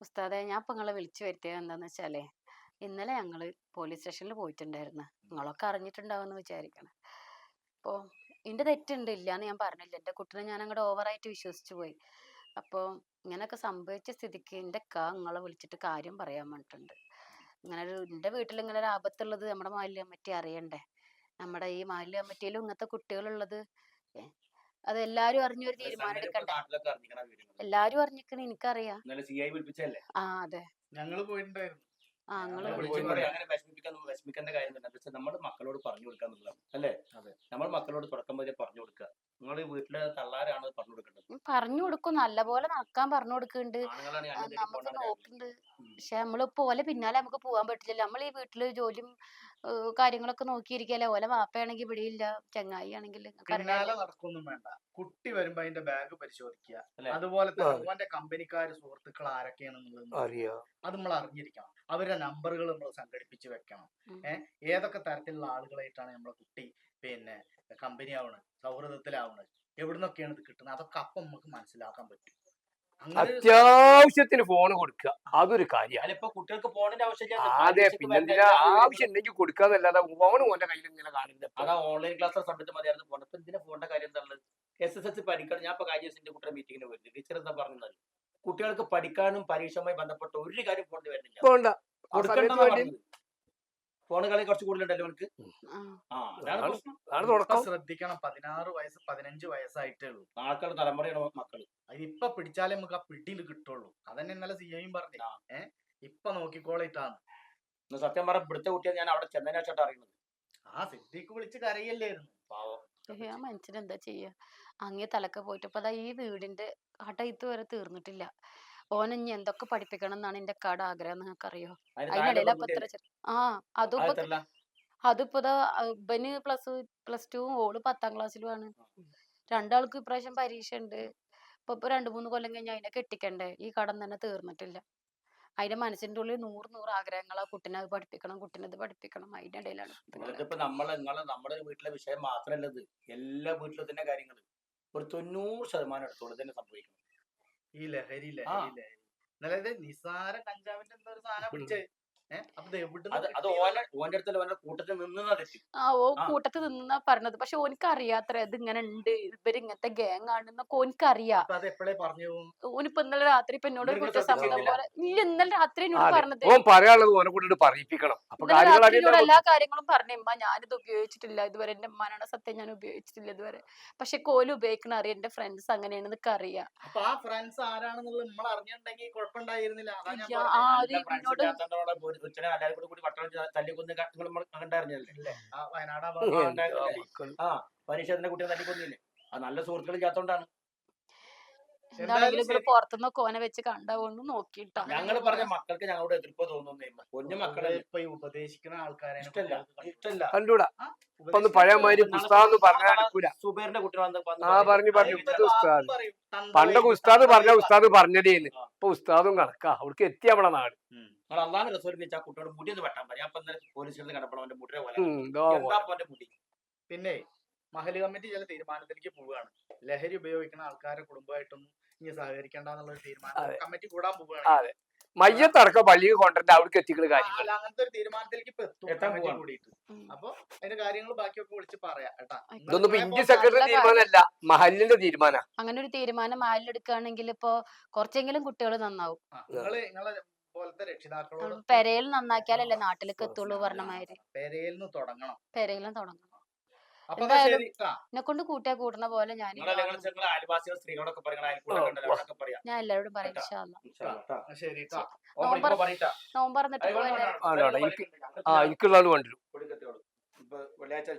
ഉസ്താദെ ഞാൻ ഇപ്പൊ നിങ്ങളെ വിളിച്ചു വരുത്തിയത് എന്താന്ന് വെച്ചാലേ ഇന്നലെ ഞങ്ങൾ പോലീസ് സ്റ്റേഷനിൽ പോയിട്ടുണ്ടായിരുന്നു. നിങ്ങളൊക്കെ അറിഞ്ഞിട്ടുണ്ടാവുമെന്ന് വിചാരിക്കണം. അപ്പോൾ എന്റെ തെറ്റുണ്ട് ഇല്ല എന്ന് ഞാൻ പറഞ്ഞില്ല. എന്റെ കുട്ടീനെ ഞാൻ അങ്ങോട്ട് ഓവറായിട്ട് വിശ്വസിച്ചു പോയി. അപ്പോൾ ഇങ്ങനെയൊക്കെ സംഭവിച്ച സ്ഥിതിക്ക് എന്റെ അക്ക നിങ്ങളെ വിളിച്ചിട്ട് കാര്യം പറയാൻ വേണ്ടിട്ടുണ്ട് ഇങ്ങനെ ഒരു എന്റെ വീട്ടിൽ ഇങ്ങനെ ഒരു ആപത്തുള്ളത് നമ്മുടെ മാലിന്യ കമ്മിറ്റി അറിയണ്ടേ? നമ്മുടെ ഈ മാലിന്യ കമ്മിറ്റിയിലും ഇങ്ങനത്തെ കുട്ടികളുള്ളത് അത് എല്ലാരും അറിഞ്ഞൊരു തീരുമാനം എടുക്കണ്ടേ എല്ലാവരും അറിഞ്ഞിക്കണ വീടുകൾ എല്ലാരും അറിഞ്ഞിക്കണ എനിക്കറിയാം. ആ അതെ. ഞങ്ങൾ പോയിട്ടുണ്ടായിരുന്നു. വിഷമിക്കേണ്ട കാര്യം തന്നെ. പക്ഷെ നമ്മൾ മക്കളോട് പറഞ്ഞു കൊടുക്കുക എന്നുള്ളതാണ് അല്ലേ? അതെ. നമ്മൾ മക്കളോട് തുടക്കം മുതലേ പറഞ്ഞു കൊടുക്കുക. നിങ്ങൾ വീട്ടിലെ തള്ളാരാണ് പറഞ്ഞു കൊടുക്കേണ്ടത്? പറഞ്ഞു കൊടുക്കും. നല്ല പോലെ നടക്കാൻ പറഞ്ഞു കൊടുക്കുന്നുണ്ട്. നമുക്ക് നോക്കുന്നുണ്ട്. പക്ഷെ നമ്മളിപ്പോ ഓലെ പിന്നാലെ നമുക്ക് പോകാൻ പറ്റില്ല നമ്മൾ ഈ വീട്ടിൽ ജോലിയും കാര്യങ്ങളൊക്കെ നോക്കിയിരിക്കല്ലേ? ഓലെ വാപ്പയാണെങ്കിൽ ഇവിടെ ഇല്ല ചങ്ങായി ആണെങ്കിൽ നടക്കൊന്നും വേണ്ട. കുട്ടി വരുമ്പോ അതിന്റെ ബാഗ് പരിശോധിക്കുക? അതുപോലെ തന്നെ കമ്പനിക്കാര് സുഹൃത്തുക്കൾ ആരൊക്കെയാണെന്നുള്ളത് അത് നമ്മൾ അറിഞ്ഞിരിക്കണം. അവരുടെ നമ്പറുകൾ നമ്മൾ സംഘടിപ്പിച്ച് വെക്കണം. ഏഹ് ഏതൊക്കെ തരത്തിലുള്ള ആളുകളായിട്ടാണ് നമ്മളെ കുട്ടി പിന്നെ കമ്പനി ആവണത് സൗഹൃദത്തിലാവണത് എവിടുന്നൊക്കെയാണ് ഇത് കിട്ടുന്നത്? അതൊക്കെ അപ്പം നമുക്ക് മനസ്സിലാക്കാൻ പറ്റും. അത്യാവശ്യത്തിന് ഫോൺ കൊടുക്കുക അതൊരു കാര്യമാണ് അതെ പിന്നെന്തിനാ? ആവശ്യം ഉണ്ടെങ്കിൽ കൊടുക്കാന്നല്ലാതെ ഫോൺ ഓന്റെ കയ്യിൽ ഇങ്ങനെ കാണില്ല അതാ ഓൺലൈൻ ക്ലാസ് സമയത്ത് മതിയായിരുന്നു പോകണം ഇപ്പൊ എന്തിനാ പോകേണ്ട കാര്യം എന്താണ് എസ് എസ് എൽ സി പഠിക്കണം. ഞാൻ ഇപ്പൊ കഴിഞ്ഞ ദിവസം കുട്ടിയുടെ മീറ്റിങ്ങിന് വരുന്നത് ടീച്ചർ എന്താ പറഞ്ഞത്? കുട്ടികൾക്ക് പഠിക്കാനും പരീക്ഷയുമായി ബന്ധപ്പെട്ട ഒരു കാര്യം ഫോണിൽ വരുന്നില്ല പോണ്ട ആ കൊടുക്കണ്ടെന്നാ സമയത്ത് വേണ്ടി പറഞ്ഞത്. ഫോണ് കളി കുറച്ച് കൂടുതലുണ്ടല്ലോ അവർക്ക് ആ. അതാണ് പ്രശ്നം. അതാണ് തുടക്കം. ശ്രദ്ധിക്കണം പതിനാറ് വയസ്സ് പതിനഞ്ച് വയസ്സായിട്ടേ ഉള്ളൂ. ആൾക്കാരുടെ തലമുറയാണ് മക്കൾ. അതിപ്പോ ഇപ്പൊ പിടിച്ചാലേ നമുക്ക് ആ പിടിയിൽ കിട്ടുള്ളൂ. അതന്നെ ഇന്നലെ സി ഐയും പറഞ്ഞു. ആ. ഏഹ് ഇപ്പൊ നോക്കിക്കോളിട്ടാണ് സത്യം പറഞ്ഞ ഇവിടുത്തെ കുട്ടിയെ ഞാൻ അവിടെ ചെന്നൈ വെച്ചിട്ട് അറിയുന്നത്. ആ സിദ്ദീഖ് വിളിച്ച് കരയല്ലായിരുന്നു പാവം. ഏഹ്, ആ മനുഷ്യൻ എന്താ ചെയ്യാ? അങ്ങേ തലക്കെ പോയിട്ട് ഇപ്പൊ അതാ ഈ വീടിന്റെ കടയിത്ത് വരെ തീർന്നിട്ടില്ല. ഓനെ ഇനി എന്തൊക്കെ പഠിപ്പിക്കണം എന്നാണ് എന്റെ കട ആഗ്രഹം നിങ്ങൾക്കറിയോ അതിന് താഴെ ഇത്ര ചെറു- ആ അതിപ്പോ ദാ ഇവന് പ്ലസ് പ്ലസ് ടു ഓൾ പത്താം ക്ലാസ്സിലുമാണ് രണ്ടാൾക്കും ഇപ്രാവശ്യം പരീക്ഷ ഉണ്ട് ഇപ്പൊ ഇപ്പൊ രണ്ടു മൂന്ന് കൊല്ലം കഴിഞ്ഞ് അതിനെ കെട്ടിക്കണ്ടേ? ഈ കടം തന്നെ തീർന്നിട്ടില്ല. അതിന്റെ മനസ്സിന്റെ ഉള്ളിൽ നൂറ് നൂറ് ആഗ്രഹങ്ങളാ കുട്ടിനെ അത് പഠിപ്പിക്കണം കുട്ടിനെ അത് പഠിപ്പിക്കണം. അതിന്റെ ഇടയിലാണ് നമ്മുടെ വീട്ടിലെ വിഷയം മാത്രമല്ല ഇത്. എല്ലാ വീട്ടിലും തന്നെ കാര്യങ്ങൾ ഒരു തൊണ്ണൂറ് ശതമാനം അടുത്തോളം തന്നെ സംഭവിക്കണം ഈ ലഹരി ആ. ലഹരി ലഹരി. നിസാര കഞ്ചാവിന്റെ എന്തോ ഒരു സാധനം പിടിച്ചേ? ഓ കൂട്ടത്തിൽ നിന്നാ പറഞ്ഞത്. പക്ഷെ ഓനിക്ക് അറിയാത്ര ഇത് ഇങ്ങനെ ഉണ്ട് ഇവർ ഇങ്ങനത്തെ ഗ്യാങ് ആണെന്നൊക്കെ ഓനിക്ക് അറിയാം അപ്പൊ അത് എപ്പോഴേ പറഞ്ഞു? ഓനിപ്പോ ഇന്നലെ രാത്രി ഇപ്പൊ എന്നോട് കുറ്റസമ്മതം പോലെ ഇല്ല ഇന്നലെ രാത്രി എന്നോട് പറഞ്ഞത്. ഓൻ പറയാനുള്ളത് ഓനെ കൊണ്ടിട്ട് പറയിപ്പിക്കണം. എന്നോട് എല്ലാ കാര്യങ്ങളും പറഞ്ഞു ഉമ്മ ഞാനിത് ഉപയോഗിച്ചിട്ടില്ല. ഇതുവരെ എന്റെ ഉമ്മാനാണ് സത്യം ഞാൻ ഉപയോഗിച്ചിട്ടില്ല ഇതുവരെ. പക്ഷെ കോൽ ഉപയോഗിക്കണ അറിയാം. എന്റെ ഫ്രണ്ട്സ് അങ്ങനെയാണെന്നൊക്കെ അറിയാം. അപ്പൊ ആ ഫ്രണ്ട്സ് ആരാണെന്നുള്ളത് നമ്മൾ അറിഞ്ഞിട്ടുണ്ടെങ്കിൽ കുഴപ്പമുണ്ടായിരുന്നില്ല. ആ, കൊച്ചിനെ എല്ലാവരും കൂടി കൂടി പട്ടണം തല്ലിക്കൊന്ന് ഇല്ലേ? ആ വയനാട് ആ ആ. ആ പരീക്ഷത്തിന്റെ കുട്ടിയെ തല്ലിക്കൊന്നില്ലേ? അത് നല്ല സുഹൃത്തുക്കൾ ചാത്തോണ്ടാണ് ഞങ്ങൾ. പുറത്തുനിന്ന് വെച്ച് കണ്ടാവുന്നു നോക്കിട്ടാ ഞങ്ങൾ പറഞ്ഞ മക്കൾക്ക് ഞങ്ങളോട് എതിർപ്പ് തോന്നുന്നു കുഞ്ഞു മക്കളെ ഇപ്പൊ ഉപദേശിക്കുന്ന ആൾക്കാരെ ഇഷ്ടല്ല ഇഷ്ടല്ല. കണ്ടൂടാ. ഒന്ന് പഴയ മാതിരി പുസ്തകം പറഞ്ഞാൽ നടക്കൂല. സുബേറിന്റെ കുട്ടി വന്ന് വന്ന് ആ പറഞ്ഞു. പറഞ്ഞു. ഉസ്താദ്. പണ്ടൊക്കെ ഉസ്താദ് പറഞ്ഞ ഉസ്താദ് പറഞ്ഞതേന്ന്. ആ. ഇപ്പൊ ഉസ്താദും കണക്കാ. അവർക്ക് എത്തിയ നമ്മളെ നാട്. നിങ്ങൾ അള്ളാഹ് റസൂൽ വെച്ച് ആ കുട്ടിയോട് മുടി ഒന്ന് വെട്ടാൻ പറയും. അപ്പൊ ഇന്നലെ പോലീസ് സ്റ്റേഷനിൽ കണ്ടപ്പോൾ അവന്റെ മുടിയുടെ പോലെ എന്താ അവന്റെ മുടി? പിന്നെ മഹൽ കമ്മിറ്റി ചില തീരുമാനത്തിലേക്ക് പോവുകയാണ്. ലഹരി ഉപയോഗിക്കുന്ന ആൾക്കാരെ കുടുംബമായിട്ടൊന്നും ഇനി സഹകരിക്കേണ്ടെന്നുള്ള ഒരു തീരുമാനം കമ്മിറ്റി കൂടാൻ പോവുകയാണ്. അതെ. മയ്യത്തടക്കം പള്ളിയിൽ കൊണ്ടുവരണ്ട അവിടേക്ക് എത്തിക്കുന്ന കാര്യങ്ങൾ അല്ല, അങ്ങനത്തെ ഒരു തീരുമാനത്തിലേക്ക് ഇപ്പൊ എത്തും. കൂടിയിട്ട്. അപ്പൊ അതിന്റെ കാര്യങ്ങൾ ബാക്കിയൊക്കെ വിളിച്ച് പറയാം കേട്ടാ. ഇതൊന്നും ഇന്ത്യ സെക്രട്ടറി തീരുമാനമല്ല. മഹലിന്റെ തീരുമാനം. അങ്ങനെ ഒരു തീരുമാനം മഹലിൽ എടുക്കുകയാണെങ്കിൽ ഇപ്പൊ കുറച്ചെങ്കിലും കുട്ടികൾ നന്നാവും. നിങ്ങൾ നിങ്ങളെ പോലത്തെ രക്ഷിതാക്കളോട് പെരയിൽ നന്നാക്കിയാലല്ലേ നാട്ടിലേക്ക് എത്തുള്ളൂ പറഞ്ഞമാര് പെരയിൽ നിന്ന് തുടങ്ങണം പെരയിലും തുടങ്ങണം അപ്പൊ എന്നാ കൊണ്ട് കൂട്ടിയാ കൂട്ടണ പോലെ ഞാൻ ഞാൻ എല്ലാരോടും പറയാം ഞാൻ എല്ലാവരോടും പറയും ഇൻഷാ അല്ലാ. ഇൻഷാ അല്ലാ, ട്ടാ. എന്നാ ശരി ട്ടാ. ഓൻ നോമ്പ് പറഞ്ഞിട്ട് അയ്യോ, പോയല്ലേ വേണ്ട, ആ, വേണ്ട, വേണ്ട, വേണ്ട, എനിക്ക് ഞങ്ങൾക്ക് ആ എനിക്കുള്ള ആൾ വേണ്ടിരും വെള്ളിയാഴ്ച